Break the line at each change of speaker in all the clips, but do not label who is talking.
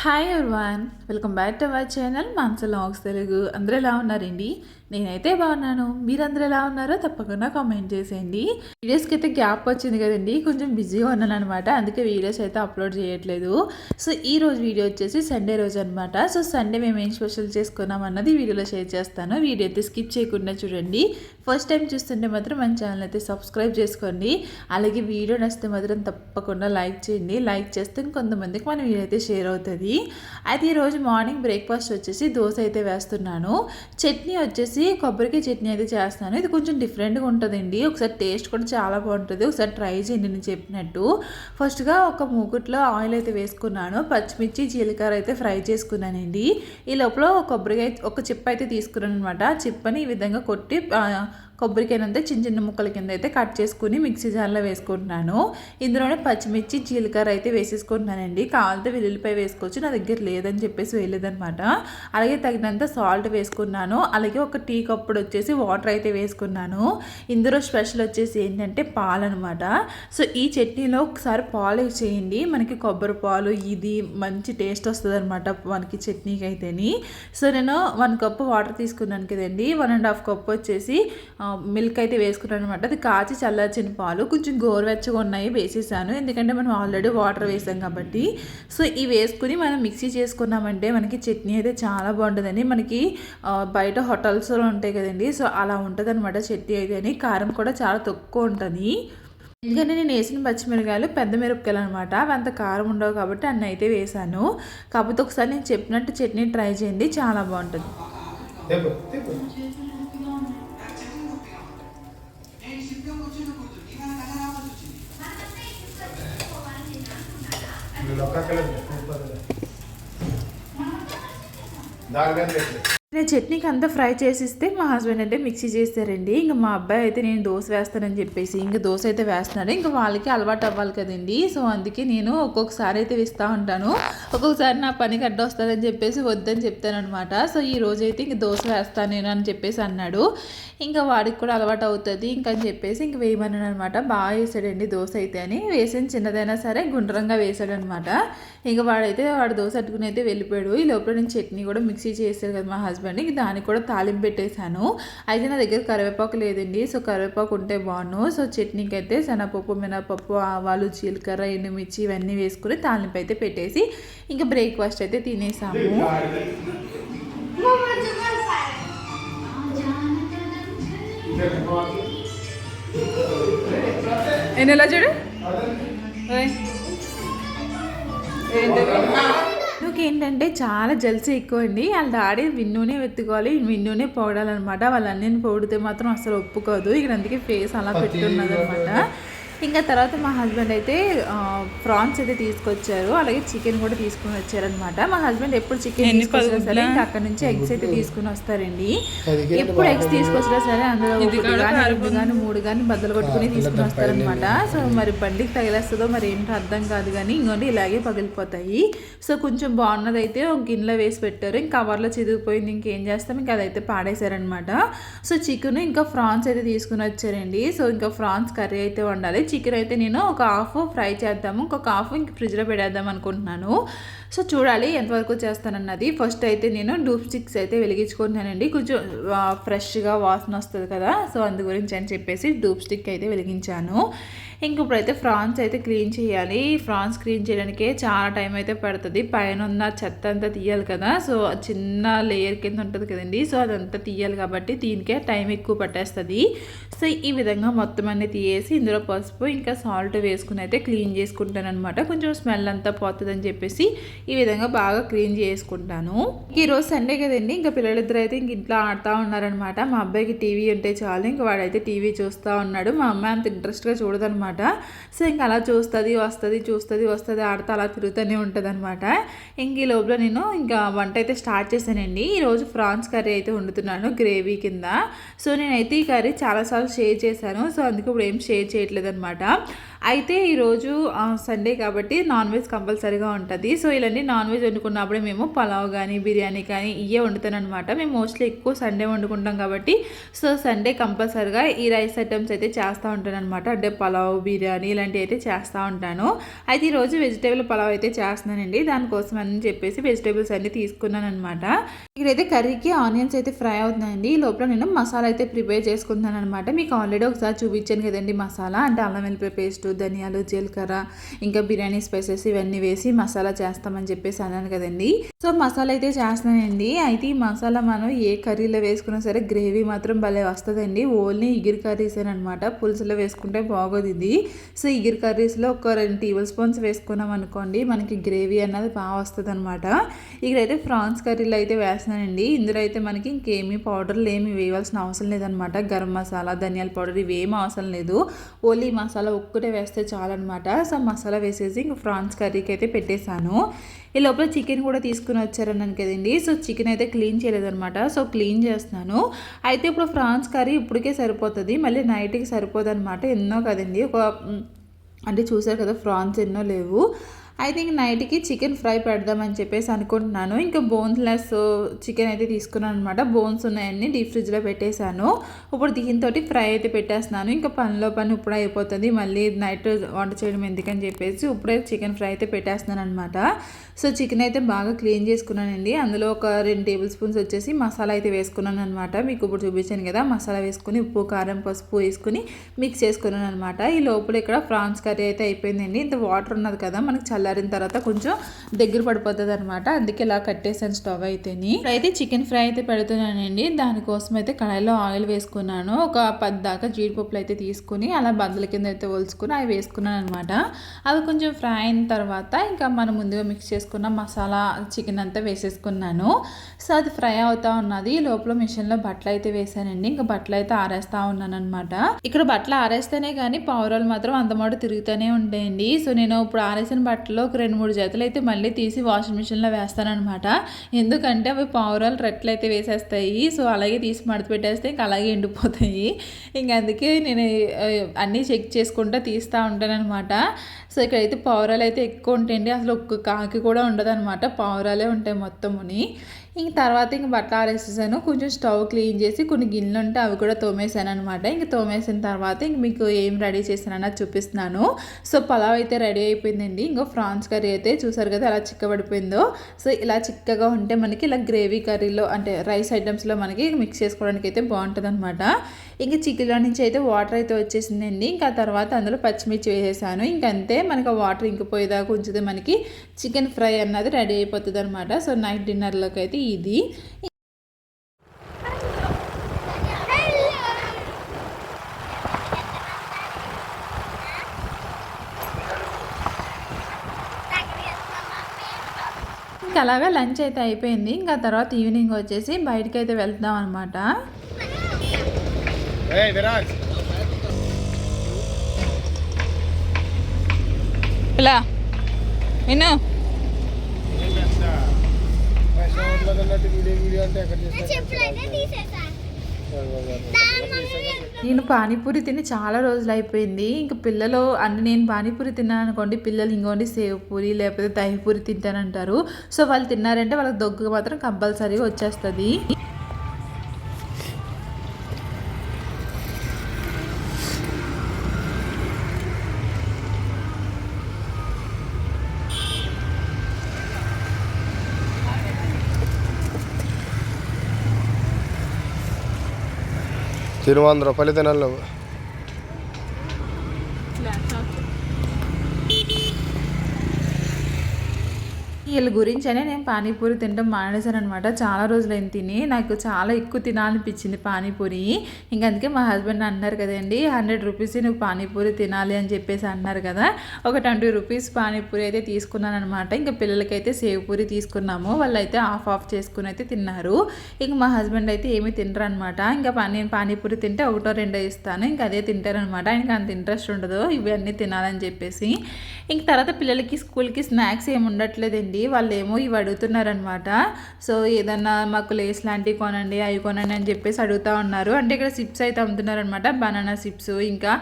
Hi everyone welcome back to our channel మాంస తెలుగు అందరూ ఎలా ఉన్నారండి? నేనైతే బాగున్నాను. మీరందరూ ఎలా ఉన్నారో తప్పకుండా కామెంట్ చేసేయండి. వీడియోస్కి అయితే గ్యాప్ వచ్చింది కదండి. కొంచెం బిజీగా ఉన్నాను అనమాట అందుకే వీడియోస్ అయితే అప్లోడ్ చేయట్లేదు. సో ఈ రోజు వీడియో వచ్చేసి సండే రోజు అనమాట సో సండే మేము ఏం స్పెషల్ చేసుకున్నాం అన్నది వీడియోలో షేర్ చేస్తాను. వీడియో అయితే స్కిప్ చేయకుండా చూడండి. ఫస్ట్ టైం చూస్తుంటే మాత్రం మన ఛానల్ అయితే సబ్స్క్రైబ్ చేసుకోండి. అలాగే వీడియో నచ్చితే మాత్రం తప్పకుండా లైక్ చేయండి. లైక్ చేస్తే కొంతమందికి మన వీడియో అయితే షేర్ అవుతుంది. అయితే ఈరోజు మార్నింగ్ బ్రేక్ఫాస్ట్ వచ్చేసి దోశ అయితే వేస్తున్నాను. చట్నీ వచ్చేసి కొబ్బరికాయ చట్నీ అయితే చేస్తాను. ఇది కొంచెం డిఫరెంట్గా ఉంటుందండి. ఒకసారి టేస్ట్ కూడా చాలా బాగుంటుంది. ఒకసారి ట్రై చేయండి నేను చెప్పినట్టు. ఫస్ట్గా ఒక మూకుట్లో ఆయిల్ అయితే వేసుకున్నాను. పచ్చిమిర్చి జీలకర్ర అయితే ఫ్రై చేసుకున్నానండి. ఈ లోపల కొబ్బరికాయ ఒక చిప్ అయితే తీసుకున్నాను అనమాట. చిప్పని ఈ విధంగా కొట్టి కొబ్బరికాయనంతా చిన్న చిన్న ముక్కల కింద అయితే కట్ చేసుకుని మిక్సీ జార్లో వేసుకుంటున్నాను. ఇందులోనే పచ్చిమిర్చి జీలకర్ర అయితే వేసేసుకుంటున్నానండి. కావాలంటే వెల్లుల్లిపాయ వేసుకోవచ్చు నా దగ్గర లేదని చెప్పేసి వేయలేదనమాట అలాగే తగినంత సాల్ట్ వేసుకున్నాను. అలాగే ఒక టీ కప్పుడు వచ్చేసి వాటర్ అయితే వేసుకున్నాను. ఇందులో స్పెషల్ వచ్చేసి ఏంటంటే పాలు అనమాట సో ఈ చట్నీలో ఒకసారి పాలు చేయండి. మనకి కొబ్బరి పాలు ఇది మంచి టేస్ట్ వస్తుంది అనమాట మనకి చట్నీకి అయితేని సో నేను వన్ కప్ వాటర్ తీసుకున్నాను కదండి. వన్ అండ్ హాఫ్ కప్ వచ్చేసి మిల్క్ అయితే వేసుకున్నాను అనమాట అది కాచి చల్లార్చిన పాలు. కొంచెం గోరువెచ్చగా ఉన్నాయి వేసేసాను. ఎందుకంటే మనం ఆల్రెడీ వాటర్ వేసాం కాబట్టి. సో ఇవి వేసుకుని మనం మిక్సీ చేసుకున్నామంటే మనకి చట్నీ అయితే చాలా బాగుంటుందండి. మనకి బయట హోటల్స్లో ఉంటాయి కదండి. సో అలా ఉంటుంది అనమాట చట్నీ అయితే అని. కారం కూడా చాలా తక్కువ ఉంటుంది. ఎందుకంటే నేను వేసిన పచ్చిమిరకాయలు పెద్ద మిరపకాయలు అనమాట అవి అంత కారం ఉండవు కాబట్టి అన్నీ అయితే వేసాను. కాకపోతే ఒకసారి నేను చెప్పినట్టు చట్నీ ట్రై చేయండి. చాలా బాగుంటుంది.
లొక్క కలర్ దాని పెట్టు.
నేను చట్నీకి అంతా ఫ్రై చేసిస్తే మా హస్బెండ్ అంటే మిక్సీ చేస్తారండి. ఇంకా మా అబ్బాయి అయితే నేను దోశ వేస్తానని చెప్పేసి ఇంకా దోశ అయితే వేస్తున్నాడు. ఇంకా వాళ్ళకి అలవాటు అవ్వాలి కదండి. సో అందుకే నేను ఒక్కొక్కసారి అయితే వేస్తూ ఉంటాను. ఒక్కొక్కసారి నా పనికి అడ్డు వస్తుందని చెప్పేసి వద్దని చెప్తాను అనమాట సో ఈ రోజు అయితే ఇంక దోశ వేస్తాను నేను అని చెప్పేసి అన్నాడు. ఇంకా వాడికి కూడా అలవాటు అవుతుంది. ఇంకా అని చెప్పేసి ఇంక వేయమన్నాను అనమాట బాగా వేసాడండి దోశ అయితే అని. వేసిన చిన్నదైనా సరే గుండ్రంగా వేసాడనమాట ఇంకా వాడైతే వాడు దోశ అట్టుకుని అయితే వెళ్ళిపోయాడు. ఈ లోపల నేను చట్నీ కూడా మిక్సీ చేశారు కదా మా హస్బెండ్. ఇంక దానికి కూడా తాలింపు పెట్టేశాను. అయితే నా దగ్గర కరివేపాకు లేదండి. సో కరివేపాకు ఉంటే బాగును సో చట్నీకి అయితే శనగపప్పు మినపప్పు ఆవాలు జీలకర్ర ఎండుమిర్చి ఇవన్నీ వేసుకుని తాలింపు అయితే పెట్టేసి ఇంకా బ్రేక్ఫాస్ట్ అయితే తినేసాము. నేను ఎలా చూడు? ఏంటంటే చాలా జల్సీ ఎక్కువ అండి వాళ్ళ డాడీ విన్నునే వెతుకోవాలి విన్నునే పొగడాలన్నమాట వాళ్ళ అన్నని పొగిడితే మాత్రం అసలు ఒప్పుకోదు. ఇక్కడ అందుకే ఫేస్ అలా పెట్టున్నది అనమాట ఇంకా తర్వాత మా హస్బెండ్ అయితే ప్రాన్స్ అయితే తీసుకొచ్చారు. అలాగే చికెన్ కూడా తీసుకుని వచ్చారనమాట మా హస్బెండ్ ఎప్పుడు చికెన్ తీసుకొచ్చినా సరే ఇంకా అక్కడ నుంచి ఎగ్స్ అయితే తీసుకుని వస్తారండి. ఎప్పుడు ఎగ్స్ తీసుకొచ్చినా సరే అందులో రెండు కానీ మూడు కానీ బద్దలు కొట్టుకుని తీసుకుని వస్తారనమాట సో మరి బండికి తగిలేస్తుందో మరి ఏంటో అర్థం కాదు కానీ ఇంకోటి ఇలాగే పగిలిపోతాయి. సో కొంచెం బాగున్నది అయితే ఒక గిన్నెలో వేసి పెట్టారు. ఇంకా కవర్లో చిదిగిపోయింది ఇంకేం చేస్తాం? ఇంకా అదైతే పాడేశారనమాట సో చికెన్ ఇంకా ఫ్రాన్స్ అయితే తీసుకుని వచ్చారండి. సో ఇంకా ఫ్రాన్స్ కర్రీ అయితే వండాలి. చికెన్ అయితే నేను ఒక హాఫ్ ఫ్రై చేద్దాము ఇంకొక హాఫ్ ఇంక ఫ్రిడ్జ్లో పెడేద్దాం అనుకుంటున్నాను. సో చూడాలి ఎంతవరకు చేస్తానన్నది. ఫస్ట్ అయితే నేను డూప్ స్టిక్స్ అయితే వెలిగించుకుంటున్నానండి. కొంచెం ఫ్రెష్గా వాసన వస్తుంది కదా సో అందు గురించి అని చెప్పేసి డూప్ స్టిక్ అయితే వెలిగించాను. ఇంక ఇప్పుడైతే ఫ్రాన్స్ అయితే క్లీన్ చేయాలి. ఫ్రాన్స్ క్లీన్ చేయడానికే చాలా టైం అయితే పడుతుంది. పైన ఉన్న చెత్త అంతా తీయాలి కదా. సో చిన్న లేయర్ కింద ఉంటుంది కదండి. సో అదంతా తీయాలి కాబట్టి దీనికే టైం ఎక్కువ పట్టేస్తుంది. సో ఈ విధంగా మొత్తం అన్ని తీయేసి ఇందులో పసుపు ఇంకా సాల్ట్ వేసుకుని అయితే క్లీన్ చేసుకుంటాను అనమాట కొంచెం స్మెల్ అంతా పోతుందని చెప్పేసి ఈ విధంగా బాగా క్లీన్ చేసుకుంటాను. ఈరోజు సండే కదండి. ఇంకా పిల్లలిద్దరు అయితే ఇంక ఇంట్లో ఆడుతూ ఉన్నారనమాట మా అబ్బాయికి టీవీ ఉంటే చాలు. ఇంకా వాడైతే టీవీ చూస్తూ ఉన్నాడు. మా అమ్మాయి అంత ఇంట్రెస్ట్గా చూడదనమాట అనమాట సో ఇంకా అలా చూస్తుంది వస్తుంది చూస్తుంది వస్తుంది ఆడుతూ అలా తిరుగుతూనే ఉంటుంది అనమాట ఇంక ఈ లోపల నేను ఇంకా వంట అయితే స్టార్ట్ చేశానండి. ఈరోజు ఫ్రాన్స్ కర్రీ అయితే వండుతున్నాను గ్రేవీ కింద. సో నేనైతే ఈ కర్రీ చాలాసార్లు షేర్ చేశాను. సో అందుకే ఇప్పుడు ఏం షేర్ చేయట్లేదు అనమాట అయితే ఈరోజు సండే కాబట్టి నాన్ వెజ్ కంపల్సరీగా ఉంటుంది. సో ఇలాంటి నాన్ వెజ్ వండుకున్నప్పుడే మేము పలావ్ కానీ బిర్యానీ కానీ ఇవే వండుతానమాట మేము మోస్ట్లీ ఎక్కువ సండే వండుకుంటాం కాబట్టి సో సండే కంపల్సరీగా ఈ రైస్ ఐటమ్స్ అయితే చేస్తూ ఉంటాను అనమాట అంటే పలావ్ బిర్యానీ ఇలాంటివి అయితే చేస్తూ ఉంటాను. అయితే ఈరోజు వెజిటేబుల్ పలావ్ అయితే చేస్తున్నానండి. దానికోసం అని చెప్పేసి వెజిటేబుల్స్ అన్ని తీసుకున్నాను అనమాట ఇక్కడైతే కర్రీకి ఆనియన్స్ అయితే ఫ్రై అవుతున్నాయండి. ఈ లోపల నేను మసాలా అయితే ప్రిపేర్ చేసుకుంటున్నాను అనమాట మీకు ఆల్రెడీ ఒకసారి చూపించాను కదండి మసాలా. అంటే అల్లం వెల్లిపాయ పేస్ట్ ధనియాలు జీలకర్ర ఇంకా బిర్యానీ స్పైసెస్ ఇవన్నీ వేసి మసాలా చేస్తామని చెప్పేసి అన్నాను కదండి. సో మసాలా అయితే చేస్తున్నానండి అయితే ఈ మసాలా మనం ఏ కర్రీలో వేసుకున్నా సరే గ్రేవీ మాత్రం భలే వస్తుందండి. ఓన్లీ ఇగిరి కర్రీస్ అనమాట. పులుసులో వేసుకుంటే బాగోదు ఇది. సో ఇగిరి కర్రీస్లో ఒక రెండు టేబుల్ స్పూన్స్ వేసుకున్నాం అనుకోండి మనకి గ్రేవీ అన్నది బాగా వస్తుంది అనమాట ఇక్కడైతే ఫ్రాన్స్ కర్రీలో అయితే వేస్తున్నానండి. ఇందులో అయితే మనకి ఇంకేమీ పౌడర్లు ఏమి వేయవలసిన అవసరం లేదనమాట గరం మసాలా ధనియాల పౌడర్ ఇవి అవసరం లేదు. ఓన్లీ మసాలా ఒక్కటే వేస్తే చాలన్నమాట. సో మసాలా వేసేసి ఇంక ఫ్రాన్స్ కర్రీకి అయితే పెట్టేశాను. ఈ లోపల చికెన్ కూడా తీసుకుని వచ్చారన్నాను కదండి సో చికెన్ అయితే క్లీన్ చేయలేదన్నమాట. సో క్లీన్ చేస్తున్నాను. అయితే ఇప్పుడు ఫ్రాన్స్ కర్రీ ఇప్పటికే సరిపోతుంది. మళ్ళీ నైట్కి సరిపోదు అనమాట ఎన్నో కదండి. ఒక అంటే చూసారు కదా ఫ్రాన్స్ ఎన్నో లేవు. అయితే ఇంక నైట్కి చికెన్ ఫ్రై పెడదామని చెప్పేసి అనుకుంటున్నాను. ఇంకా బోన్స్లెస్ చికెన్ అయితే తీసుకున్నాను అనమాట బోన్స్ ఉన్నాయన్నీ డీప్ ఫ్రిడ్జ్లో పెట్టేశాను. ఇప్పుడు దీంతో ఫ్రై అయితే పెట్టేస్తున్నాను. ఇంకా పనిలో పని ఇప్పుడు అయిపోతుంది. మళ్ళీ నైట్ వంట చేయడం ఎందుకని చెప్పేసి ఇప్పుడే చికెన్ ఫ్రై అయితే పెట్టేస్తున్నాను అనమాట సో చికెన్ అయితే బాగా క్లీన్ చేసుకున్నానండి. అందులో ఒక రెండు టేబుల్ స్పూన్స్ వచ్చేసి మసాలా అయితే వేసుకున్నాను అనమాట మీకు ఇప్పుడు చూపించాను కదా మసాలా వేసుకుని ఉప్పు కారం పసుపు వేసుకుని మిక్స్ చేసుకున్నాను అనమాట ఈ లోపల ఇక్కడ ఫ్రాన్స్ కర్రీ అయితే అయిపోయిందండి. ఇంత వాటర్ ఉన్నది కదా మనకి చల్లారిన తర్వాత కొంచెం దగ్గర పడిపోతుంది అనమాట అందుకే ఇలా కట్టేసాను స్టవ్ అయితేని. అయితే చికెన్ ఫ్రై అయితే పెడుతున్నానండి. దానికోసం అయితే కడాయిలో ఆయిల్ వేసుకున్నాను. ఒక పది దాకా జీడిపప్పులు అయితే తీసుకుని అలా బద్దల కింద అయితే ఒలుచుకుని అవి వేసుకున్నాను అనమాట అవి కొంచెం ఫ్రై అయిన తర్వాత ఇంకా మనం ముందుగా మిక్స్ చేసుకున్న మసాలా చికెన్ అంతా వేసేసుకున్నాను. సో అది ఫ్రై అవుతా ఉన్నది. లోపల మిషన్లో బట్టలు అయితే వేసానండి ఇంకా బట్టలు అయితే ఆరేస్తా ఉన్నాను అనమాట ఇక్కడ బట్టలు ఆరేస్తేనే కానీ పావురాలు మాత్రం అందమాట తిరుగుతూనే ఉంటాయండి. సో నేను ఇప్పుడు ఆరేసిన బట్టలు ఒక రెండు మూడు జతలు అయితే మళ్ళీ తీసి వాషింగ్ మిషన్లో వేస్తానమాట ఎందుకంటే అవి పావురాలు రెట్లు అయితే వేసేస్తాయి. సో అలాగే తీసి మడత పెట్టేస్తే ఇంకా అలాగే ఎండిపోతాయి. ఇంకా అందుకే నేను అన్నీ చెక్ చేసుకుంటా తీస్తూ ఉంటానన్నమాట. సో ఇక్కడైతే పావురాలు అయితే ఎక్కువ ఉంటాయండి. అసలు ఒక్క కాకి కూడా ఉండదు అనమాట పావురాలే ఉంటాయి మొత్తముని. ఇంక తర్వాత ఇంక బట్టలు ఆరేసేసాను. కొంచెం స్టవ్ క్లీన్ చేసి కొన్ని గిన్నెలు ఉంటే అవి కూడా తోమేసాను అనమాట ఇంక తోమేసిన తర్వాత ఇంక మీకు ఏం రెడీ చేశానన్నది చూపిస్తున్నాను. సో పలావ్ అయితే రెడీ అయిపోయిందండి. ఇంకో ఫ్రాన్స్ కర్రీ అయితే చూసారు కదా ఎలా చిక్కబడిపోయిందో. సో ఇలా చిక్కగా ఉంటే మనకి ఇలా గ్రేవీ కర్రీలో అంటే రైస్ ఐటమ్స్లో మనకి మిక్స్ చేసుకోవడానికి అయితే బాగుంటుంది అనమాట ఇంక చికెన్లో నుంచి అయితే వాటర్ అయితే వచ్చేసిందండి. ఇంకా తర్వాత అందులో పచ్చిమిర్చి వేసేసాను. ఇంకంతే మనకి ఆ వాటర్ ఇంకిపోయేదాకా ఉంచితే మనకి చికెన్ ఫ్రై అన్నది రెడీ అయిపోతుంది అనమాట సో నైట్ డిన్నర్లోకి అయితే ఇది. ఇంకా అలాగా లంచ్ అయితే అయిపోయింది. ఇంకా తర్వాత ఈవినింగ్ వచ్చేసి బయటకి అయితే వెళ్తాం అనమాట
ఏయ్ విరాజ్. వీడియో వీడియో అంటే ఎక్కడ
నేను పానీపూరి తిని చాలా రోజులు అయిపోయింది. ఇంక పిల్లలు అంటే నేను పానీపూరి తిన్నాను అనుకోండి పిల్లలు ఇంకోండి సేవ్ పూరి లేకపోతే దహిపూరి తింటానంటారు. సో వాళ్ళు తిన్నారంటే వాళ్ళకి దొగ్గు మాత్రం కంపల్సరీగా వచ్చేస్తుంది.
తిరువాంధ్ర వంద రూపాయలు తినాలి నువ్వు
వీళ్ళ గురించనే నేను పానీపూరి తినడం మానేశాను అనమాట చాలా రోజులైంది తిని నాకు చాలా ఎక్కువ తినాలనిపించింది పానీపూరి. ఇంక అందుకే మా హస్బెండ్ అన్నారు కదండి హండ్రెడ్ రూపీస్ నువ్వు పానీపూరి తినాలి అని చెప్పేసి అన్నారు కదా. ఒక ట్వంటీ రూపీస్ పానీపూరి అయితే తీసుకున్నాను అనమాట ఇంకా పిల్లలకైతే సేవ్ పూరి తీసుకున్నాము. వాళ్ళు అయితే ఆఫ్ ఆఫ్ చేసుకుని అయితే తిన్నారు. ఇంక మా హస్బెండ్ అయితే ఏమీ తినరు అనమాట ఇంకా పా- నేను పానీపూరి తింటే ఒకటో రెండో ఇస్తాను. ఇంకా అదే తింటారనమాట ఆయనకి అంత ఇంట్రెస్ట్ ఉండదు. ఇవన్నీ తినాలని చెప్పేసి. ఇంక తర్వాత పిల్లలకి స్కూల్కి స్నాక్స్ ఏమి ఉండట్లేదండి. వచ్చేసి వాళ్ళు ఏమో ఇవి అడుగుతున్నారనమాట సో ఏదన్నా మాకు లేస్ లాంటివి కొనండి అవి కొనండి అని చెప్పేసి అడుగుతా ఉన్నారు. అంటే ఇక్కడ సిప్స్ అయితే అమ్ముతున్నారు అనమాట బనానా సిప్స్ ఇంకా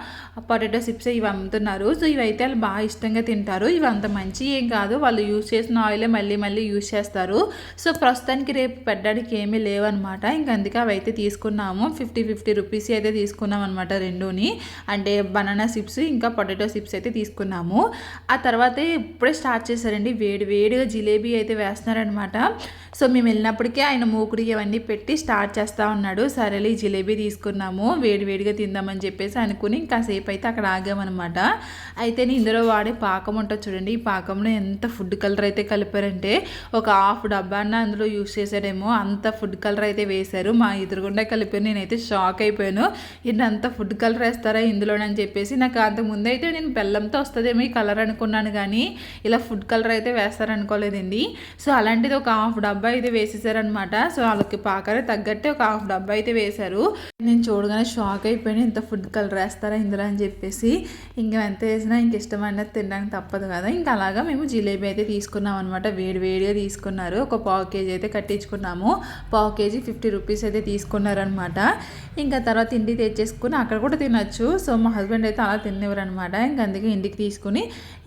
పొటాటో సిప్స్ ఇవి అమ్ముతున్నారు. సో ఇవి అయితే వాళ్ళు బాగా ఇష్టంగా తింటారు. ఇవి అంత మంచి ఏం కాదు. వాళ్ళు యూస్ చేసిన ఆయిలే మళ్ళీ మళ్ళీ యూస్ చేస్తారు. సో ప్రస్తుతానికి రేపు పెట్టడానికి ఏమీ లేవన్నమాట. ఇంక అందుకే అవి అయితే తీసుకున్నాము. ఫిఫ్టీ ఫిఫ్టీ రూపీస్ అయితే తీసుకున్నాం అనమాట రెండుని. అంటే బనానా సిప్స్ ఇంకా పొటాటో సిప్స్ అయితే తీసుకున్నాము. ఆ తర్వాత ఇప్పుడే స్టార్ట్ చేశారండి. వేడి వేడిగా జిలేబీ అయితే వేస్తున్నారనమాట. సో మేము వెళ్ళినప్పటికే ఆయన మూకుడి ఇవన్నీ పెట్టి స్టార్ట్ చేస్తూ ఉన్నాడు. సరేలే ఈ జిలేబీ తీసుకున్నాము వేడివేడిగా తిందామని చెప్పేసి అనుకుని కాసేపు అయితే అక్కడ ఆగామన్నమాట అయితే నేను ఇందులో వాడే పాకం ఉంటుంది చూడండి ఈ పాకంలో ఎంత ఫుడ్ కలర్ అయితే కలిపారంటే ఒక హాఫ్ డబ్బాన్న అందులో యూస్ చేశాడేమో అంత ఫుడ్ కలర్ అయితే వేశారు. మా ఎదురుగుండా కలిపారు నేనైతే షాక్ అయిపోయాను. ఏంటి అంత ఫుడ్ కలర్ వేస్తారా ఇందులోనని చెప్పేసి నాకు అంతకుముందు ముందు అయితే నేను బెల్లంతో వస్తుందేమో ఈ కలర్ అనుకున్నాను కానీ ఇలా ఫుడ్ కలర్ అయితే తీసుకోలేదండి. సో అలాంటిది ఒక హాఫ్ డబ్బా అయితే వేసేసారనమాట సో వాళ్ళకి పాకరే తగ్గట్టే ఒక హాఫ్ డబ్బా అయితే వేశారు. నేను చూడగానే షాక్ అయిపోయాను. ఇంత ఫుడ్ కలర్ వేస్తారా ఇందులో అని చెప్పేసి. ఇంకా ఎంత వేసినా ఇంక ఇష్టమైనది తినడానికి తప్పదు కదా. ఇంకా అలాగా మేము జిలేబీ అయితే తీసుకున్నాం అనమాట వేడి వేడిగా తీసుకున్నారు. ఒక పావు కేజీ అయితే కట్టించుకున్నాము. పావు కేజీ ఫిఫ్టీ రూపీస్ అయితే తీసుకున్నారనమాట ఇంకా తర్వాత ఇంటికి తెచ్చేసుకుని అక్కడ కూడా తినొచ్చు. సో మా హస్బెండ్ అయితే అలా తినేవారు అనమాట ఇంక అందుకే ఇంటికి తీసుకుని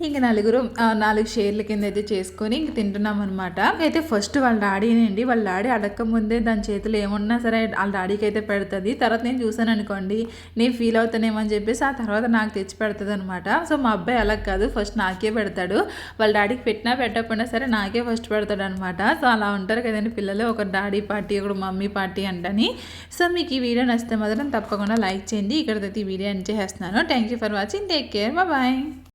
ఇంక నలుగురు నాలుగు షేర్ల కింద అయితే చేసుకొని ఇంక తింటున్నాం అనమాట అయితే ఫస్ట్ వాళ్ళ డాడీనండి వాళ్ళ డాడీ అడక్క ముందే దాని చేతిలో ఏమున్నా సరే వాళ్ళ డాడీకి అయితే పెడుతుంది. తర్వాత నేను చూసాను అనుకోండి నేను ఫీల్ అవుతానేమో అని చెప్పేసి ఆ తర్వాత నాకు తెచ్చి పెడుతుంది అనమాట సో మా అబ్బాయి అలా కాదు ఫస్ట్ నాకే పెడతాడు. వాళ్ళ డాడీకి పెట్టినా పెట్టకపోయినా సరే నాకే ఫస్ట్ పెడతాడు అనమాట సో అలా ఉంటారు కదండి పిల్లలు ఒక డాడీ పార్టీ ఒక మమ్మీ పార్టీ అంటని. సో మీకు ఈ వీడియో నచ్చితే మాత్రం తప్పకుండా లైక్ చేయండి. ఇక్కడైతే ఈ వీడియో ఎంజాయ్ చేసేస్తున్నాను thank you for watching take care bye